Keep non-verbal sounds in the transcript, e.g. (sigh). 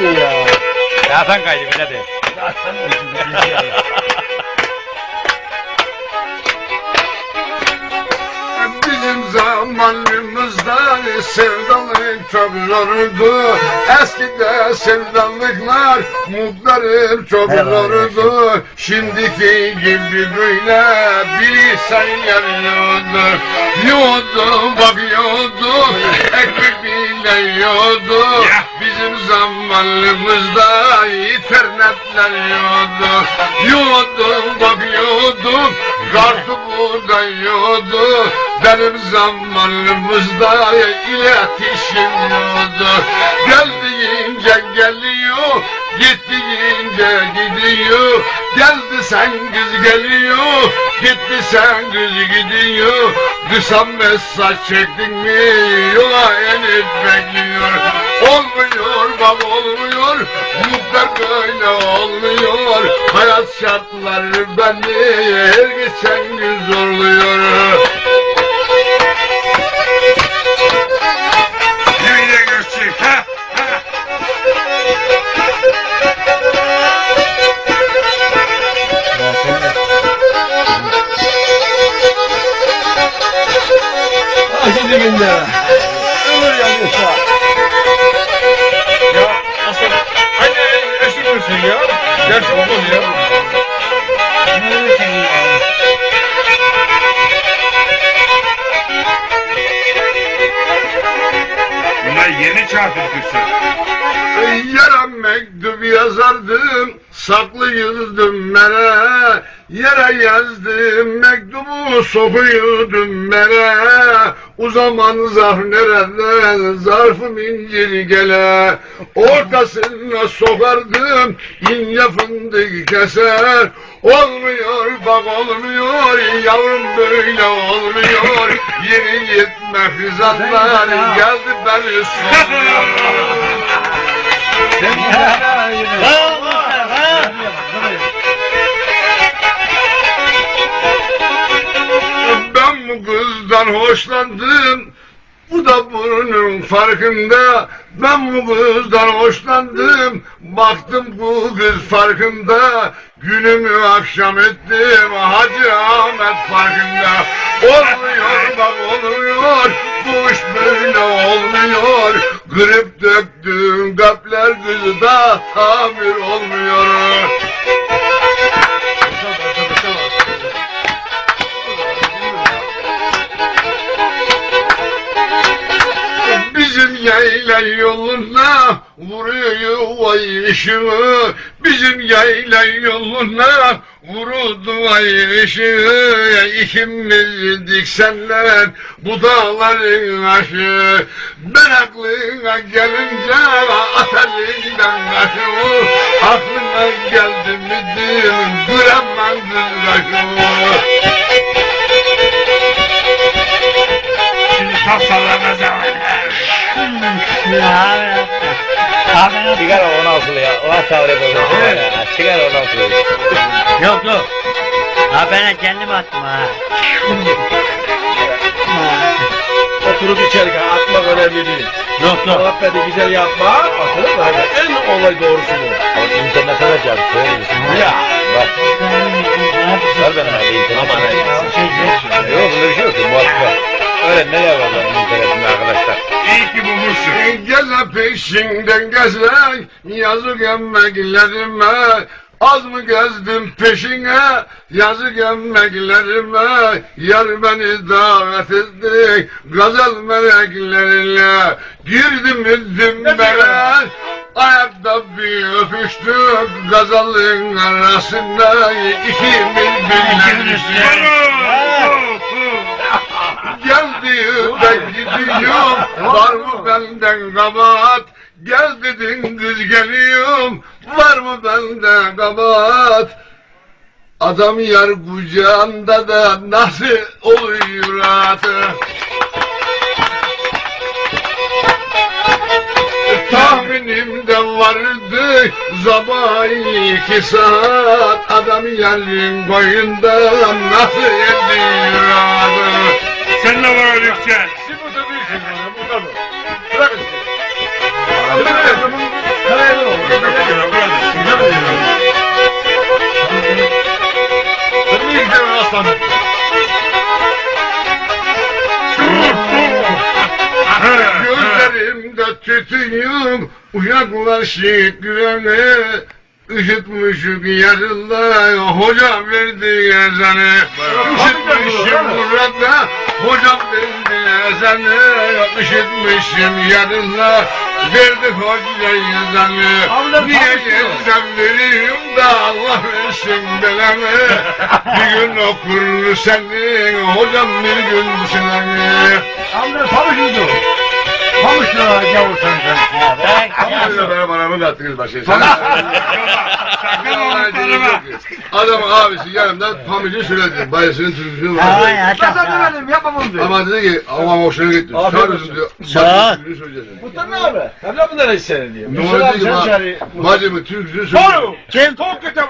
nasıl ya? Zaten kaydı bile de. Zaten Bizim zamanımızda sevdalık çok zordu Eskide sevdalıklar mutlarım çok zordu Şimdiki gibi böyle bir sen yarıyordu Yiyordu bakıyordu ekmek bile yiyordu yeah. Bizim zamanımızda internetler yiyordu Yiyordu bak yiyordu kartı burada yiyordu Benim zamanımızda iletişim yoktu. Geldiğince geliyor Gittiğince gidiyor. Geldi sen kız geliyor Gitti sen kız gidiyor. Kısa mesaj çektin mi Yola enip bekliyor. Olmuyor Muhtar böyle olmuyor Hayat şartları beni Her geçen gün zorluyor Nereye görsün ha? Ha? Acıdı günde. Ömür yanıyorsa. Gerçek mi oluyor? Bunlar yeni çağ türküsü. Mektup yazardım, saklı yüzdüm mere. Yere yazdım mektubu sokuyordum mere. O zaman zarf nerede, zarfım incir gele. Ortasına sokardım, ince fındık keser. Olmuyor bak olmuyor, yavrum böyle olmuyor. Yeni gitme fizanlar geldi beni (laughs) soruyor. Ben bu kızdan hoşlandım. Bu da bunun farkında. Ben bu kızdan hoşlandım. Baktım bu kız farkında. Günümü akşam ettim. Hacı Ahmet farkında. Olmuyor bak olmuyor. Bu iş böyle olmuyor. Grip döktüm kalpler kızda tamir olmuyor. Bizim yayla yoluna vuruyor vay ışığı. Bizim yayla yoluna vurdu vay ışığı. İkimiz diksenler bu dağların aşı Ben aklına gelince atelinden kaşımı Aklına geldi midir? Göremezdim kaşımı Şimdi tam sallama zamanı. Sigara altılı ya. O tavre bozuldu ya. Sigara onu altılı. Yok yok. Ha ben kendim attım ha. Oturup içerken atmak önemli değil. Yok yok. Sohbeti güzel yapma, atılır da hadi. En olay doğrusu bu. O internete de cevap söylüyorsun. Ya. Bak. Ver bana hadi internet. Aman hadi. Yok bunda bir şey yok. Muhakkak. Öyle neler var lan arkadaşlar. İyi ki bulmuşsun. Geze peşinden gezek yazık emmeklerime Az mı gezdim peşine? Yazık emmeklerime Yar beni davet etti. Gazel meleklerine. Girdim dümbere Ayakta bir öpüştük gazalın arasında. İkimiz birleştik ben gidiyorum Var mı benden kabahat? Gel dedin kız geliyorum. Var mı bende kabahat? Adam yar kucağında da nasıl oluyor rahatı Tahminimde vardı sabah iki saat. Adam yarın boyunda nasıl ediyor aslanı. Gözlerimde tütünüm uyanlaşı güvene Üşütmüşüm yarınla hocam verdi ezanı. Üşütmüşüm burada hocam verdi ezanı. Üşütmüşüm yarınla Verdi hoca ezanı Niye ezan veriyorum da Allah versin belanı Bir gün okur seni Hocam bir gün seni Amca pamuçuydu. Pamuçla gavur sen sen. Ya bırak Ama ya. öyle benim anamı da attınız başına. Sen Sakın değil ki. Adam abisi yanımda pamucu söyledi. Bayısının türküsünü Ay var. ya Ben demedim yapma bunu diyor. Ama dedi ki ama hoşuna gitti. Sağ olsun. olsun diyor. Sağ. Bacımın türküsünü söyleyeceksin. Muhtar ne abi? Tabii bunlar seni diyor. Ne oldu dedi ki bacımın türküsünü söyleyeceksin. Doğru. Kim? Çok kötü